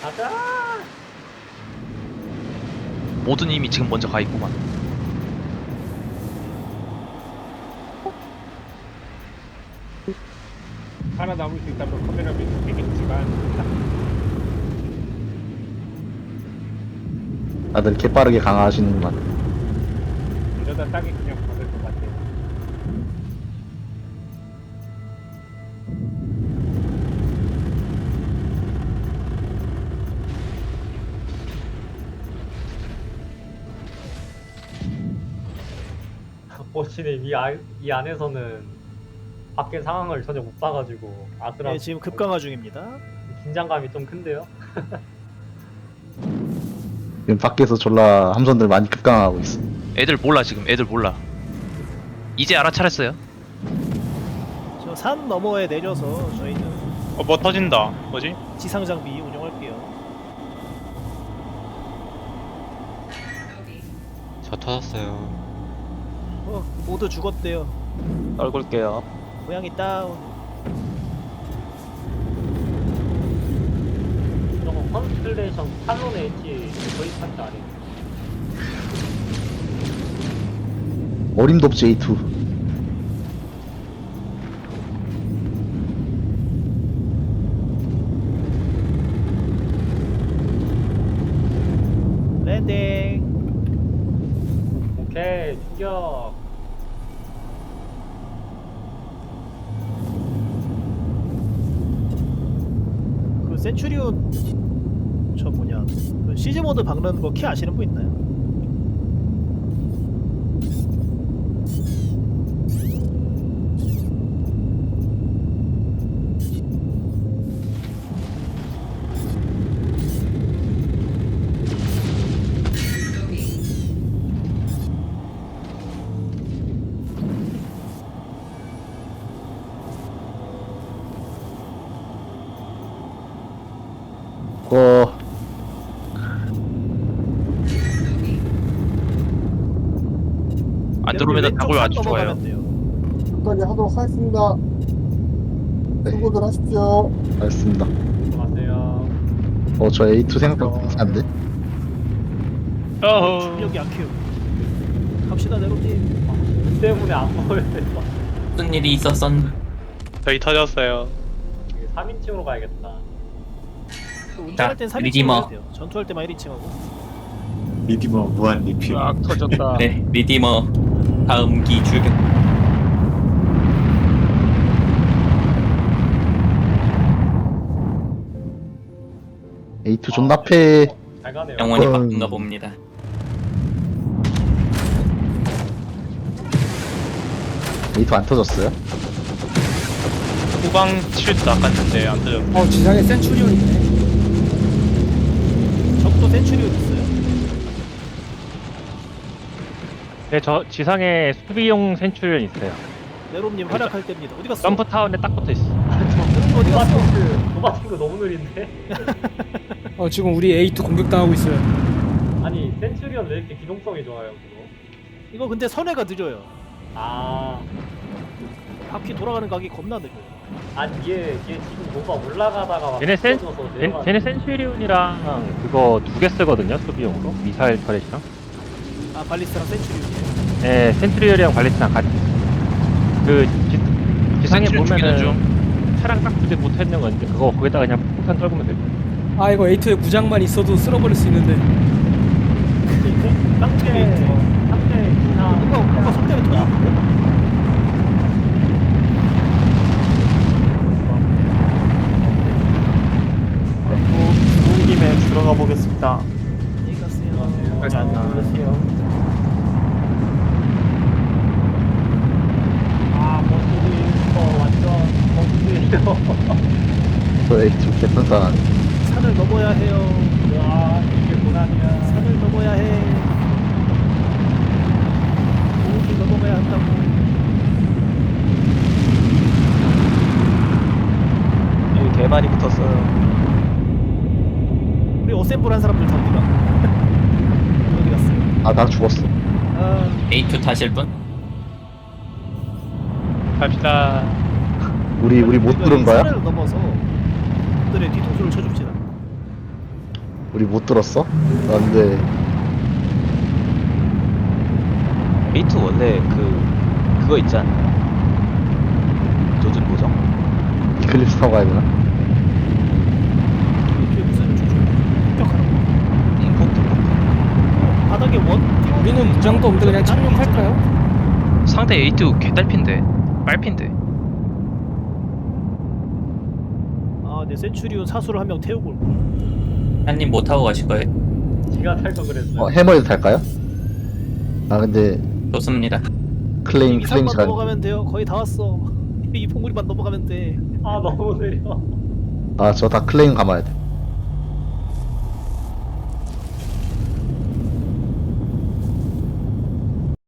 가자. 모든 이미 지금 먼저 가 있구만. 살아남을 수 있다면 카메라맨이 되겠지만 다들 개빠르게 강화하시는구만. 이러다 땅이 그냥 보시네 이, 아, 이 안에서는 밖의 상황을 전혀 못 봐가지고 아슬아 네, 지금 급강화 중입니다. 긴장감이 좀 큰데요. 지금 밖에서 졸라 함선들 많이 급강하고 있어. 애들 몰라 지금 애들 몰라. 이제 알아차렸어요. 저 산 너머에 내려서 저희는 어, 뭐 터진다. 뭐지? 지상 장비 운영할게요. 저 터졌어요. 어, 모두 죽었대요. 떨굴게요. 고양이 다운. 이런 거 컨스텔레이션 탈론 엣지 안 해. 어림도 없지 A2. 랜딩. 오케이 충격. 그 센츄리온 저 뭐냐 그 시즈 모드 박는 거 키 아시는 분 있나요? 어, 안드로메다 타고 산 아주 좋아요. 넘어가면 돼요. 끝까지 하도록 하겠습니다. 네. 수고들 하십시오. 알겠습니다. 안녕하세요. 어, 저 A2 생각보다 괜찮은데? 어허. 출력이 약해요. 갑시다 내로님. 그 때문에 안 보여요. 무슨 일이 있었었? 저희 터졌어요. 3인칭으로 가야겠다. 그 운전할 땐 자, 3인칭 리디머. 해야 돼요. 전투할 때만 1인칭 하고. 리디머 무한 리필. 아 터졌다. 네, 리디머 다음 기 출격. A2 존나 패. 잘 가네요. 영원히 음. 바쁜가 봅니다. A2 안 터졌어요? 후방 칠도 아꼈는데 안 터졌어. 어 지상에 센츄리온 있네 센츄리온 있어요. 네, 저 지상에 수비용 센츄리온 있어요. 내로님 활약할 때입니다. 어디 갔어? 점프 타운에 딱 붙어 있어. 어디 갔어? 도마탱크, 도마탱크 너무 느린데? 어 지금 우리 A2 공격당하고 있어요 아니 센츄리언 왜 이렇게 기동성이 좋아요 그거? 이거 근데 선회가 느려요. 아, 바퀴 돌아가는 각이 겁나 느려요. 아니 얘, 얘 지금 뭐가 올라가다가 막 얘네 센, 떨어져서 내려가는 쟤네 센츄리온이랑 그거 두 개 쓰거든요, 수비용으로. 미사일 터렛이랑. 아 발리스타랑 센츄리온. 네, 센츄리온이랑 발리스랑 같이. 그, 지, 지상에 센츄리온 죽이는 보면은 차량 딱두대 붙어 있는 건데, 그거 거기다가 그냥 폭탄 떨구면 돼요. 아 이거 A2에 무장만 있어도 쓸어버릴 수 있는데 깡패, 깡패 기사 이거 이거 손 때문에 터졌는데? 좋은 김에 들어가 보겠습니다. 안녕히 가세요. 안녕하세요. 아, 버스들이 어, 완전 버스 들이요. 저 A2 개판사. 산을 넘어야 해요. 와, 이게 고난이야. 산을 넘어야 해. 모두 넘어가야 한다고. 여기 개 많이 붙었어요. 우리 어셈블 한 사람들 다 어디 가? 어디 갔어요? 아, 나 죽었어. 아, A2 타실 분? 갑시다. 우리, 우리 못 들은 이 거야? 산을 넘어서 그들의 뒤통수를 쳐줍시다. 우리 못 들었어? 나 근데 A2 원래 그 그거 있지 않나요? 조준 보정? 이클립스 타고 가야 되나? 이게 무슨 조준 폭격하는 거 응, 폭풍 바닥에 원 우리는 무장도 없는데 그냥 착륙할까요? 상대 A2 개딸핀데 빨핀데 아네 센츄리온 사수를 한 명 태우고 올. 한님 못 타고 가실 거예요? 제가 탈 거 그랬어요. 어, 해머에도 탈까요? 아 근데 좋습니다. 클레임 클레임 이산만 시간 넘어가면 돼요 거의 다 왔어 이 봉우리만 넘어가면 돼 아 너무 느려. 아저 다 클레임 감아야 돼